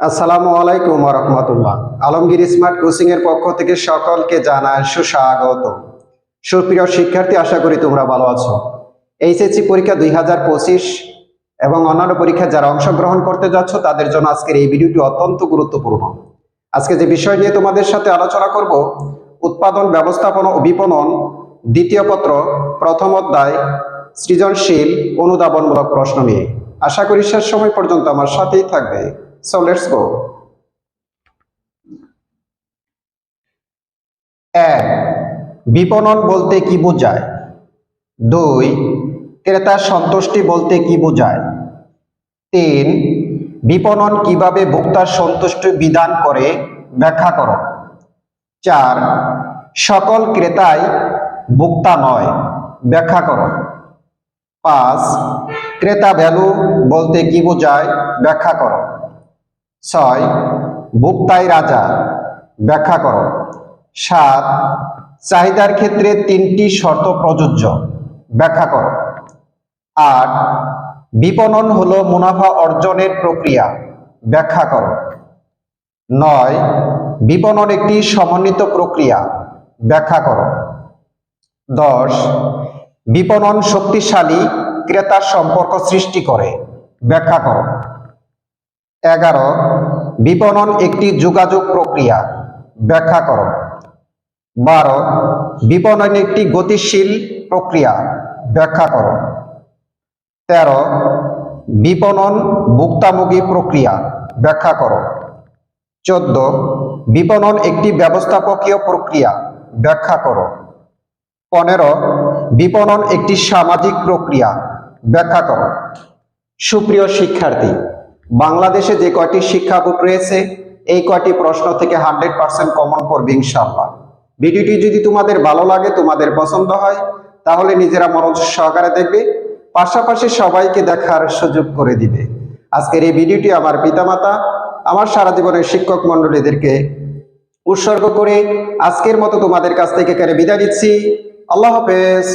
আসসালামু আলাইকুম রহমতুল্লাহ। Alamgir smart coaching এর পক্ষ থেকে সকলকে জানায় সুস্বাগত। সুপ্রিয় শিক্ষার্থী, আশা করি তোমরা ভালো আছো। এইচএসসি পরীক্ষা দুই হাজার পঁচিশ এবং অন্যান্য পরীক্ষায় যারা অংশগ্রহণ করতে যাচ্ছ, তাদের জন্য আজকের এই ভিডিওটি অত্যন্ত গুরুত্বপূর্ণ। আজকে যে বিষয় নিয়ে তোমাদের সাথে আলোচনা করব, উৎপাদন, ব্যবস্থাপনা ও বিপণন, দ্বিতীয় পত্র, প্রথম অধ্যায়, সৃজনশীল অনুদাবনমূলক প্রশ্ন নিয়ে। আশা করি শেষ সময় পর্যন্ত আমার সাথেই থাকবে। সো লেটস গো এক, বিপণন বলতে কি বোঝায়? দুই, ক্রেতার সন্তুষ্টি বলতে কি বোঝায়? তিন, বিপণন কীভাবে ভোক্তার সন্তুষ্টি বিধান করে? ব্যাখ্যা করো। চার, সকল ক্রেতাই ভোক্তা নয়। ব্যাখ্যা করো। পাঁচ, ক্রেতা ভ্যালু বলতে কি বোঝায়? ব্যাখ্যা করো। ছয়, ভোক্তাই রাজা, ব্যাখ্যা করো। সাত, চাহিদার ক্ষেত্রে তিনটি শর্ত প্রযোজ্য, ব্যাখ্যা করো। আট, বিপণন হলো মুনাফা অর্জনের প্রক্রিয়া, ব্যাখ্যা করো। নয়, বিপণন একটি সমন্বিত প্রক্রিয়া, ব্যাখ্যা করো। দশ, বিপণন শক্তিশালী ক্রেতার সম্পর্ক সৃষ্টি করে, ব্যাখ্যা করো। এগারো, বিপণন একটি যোগাযোগ প্রক্রিয়া। ব্যাখ্যা করো। বারো, বিপণন একটি গতিশীল প্রক্রিয়া। ব্যাখ্যা করো। তেরো, বিপণন ভুক্তামুখী প্রক্রিয়া। ব্যাখ্যা করো। চোদ্দ, বিপণন একটি ব্যবস্থাপকীয় প্রক্রিয়া। ব্যাখ্যা করো। পনেরো, বিপণন একটি সামাজিক প্রক্রিয়া। ব্যাখ্যা করো। সুপ্রিয় শিক্ষার্থী বাংলাদেশে যে কয়টি শিক্ষা বোর্ড রয়েছে, এই কয়টি প্রশ্ন থেকে হান্ড্রেড পার্সেন্ট কমন পড়বে ইনশাল্লাহ ভিডিওটি যদি তোমাদের ভালো লাগে, তোমাদের পছন্দ হয়, তাহলে নিজেরা মনোযোগ সহকারে দেখবে, পাশাপাশি সবাইকে দেখার সুযোগ করে দিবে। আজকের এই ভিডিওটি আমার পিতামাতা, আমার সারা জীবনের শিক্ষক মন্ডলীদেরকে উৎসর্গ করে আজকের মতো তোমাদের কাছ থেকে এখানে বিদায় দিচ্ছি আল্লাহ হাফেজ।